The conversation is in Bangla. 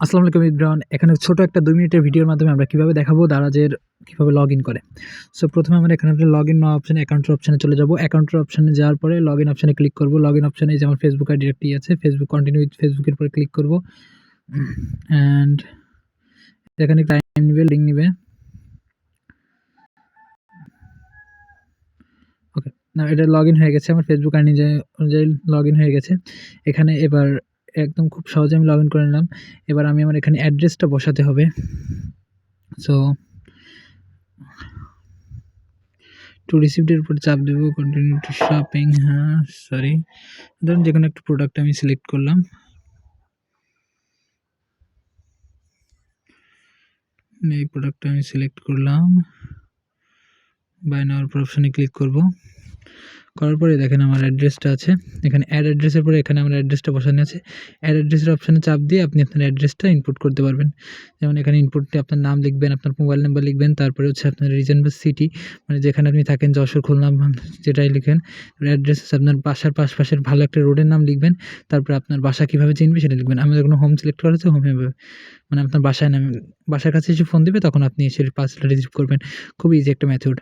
আসসালামু আলাইকুম ইব্রান এখানে ছোট একটা দুই মিনিটের ভিডিওর মাধ্যমে আমরা কীভাবে দেখাবো দারাজের কীভাবে লগ ইন করে। সো প্রথমে আমরা এখানে লগ ইন অপশানে অ্যাকাউন্টের অপশানে চলে যাব। অ্যাকাউন্টের অপশানে যাওয়ার পরে লগ ইন অপশানে ক্লিক করব। লগ ইন অপশানে যে আমার ফেসবুক আইডি একটি আছে ফেসবুক কন্টিনিউ উইথ ফেসবুকের পরে ক্লিক করব। অ্যান্ড এখানে টাইম নেবে লিঙ্ক নেবে। ওকে না এটা লগ ইন হয়ে গেছে। আমার ফেসবুক আইডি অনুযায়ী লগ ইন হয়ে গেছে। এখানে এবার একদম খুব সহজে আমি লগ ইন করে নিলাম। এবার আমি আমার এখানে অ্যাড্রেসটা বসাতে হবে। সো টু রিসিপ্টের উপর চাপ দেবো কন্টিনিউ টু শপিং হ্যাঁ সরি ধরুন যে কোনো একটা প্রোডাক্ট আমি সিলেক্ট করলাম। এই প্রোডাক্টটা আমি সিলেক্ট করলাম। বাই নেওয়ার অপশানে ক্লিক করব। করার পরে দেখেন আমার অ্যাড্রেসটা আছে। এখানে অ্যাড অ্যাড্রেসের পরে এখানে আমার অ্যাড্রেসটা বসানো আছে। অ্যাড অ্যাড্রেসের অপশানে চাপ দিয়ে আপনি আপনার অ্যাড্রেসটা ইনপুট করতে পারবেন। যেমন এখানে ইনপুটে আপনার নাম লিখবেন, আপনার মোবাইল নাম্বার লিখবেন, তারপরে হচ্ছে আপনার রিজন বা সিটি মানে যেখানে আপনি থাকেন, যশোর, খুলনা যেটাই লিখেন অ্যাড্রেস হচ্ছে আপনার বাসার পাশপাশের ভালো একটা রোডের নাম লিখবেন, তারপরে আপনার বাসা কীভাবে চিনবে সেটা লিখবেন। আমি যখন হোম সিলেক্ট করা হচ্ছে হোমে মানে আপনার বাসায় নামে বাসার কাছে এসে ফোন দেবে, তখন আপনি এসে পার্সেলটা রিসিভ করবেন। খুব ইজি একটা মেথড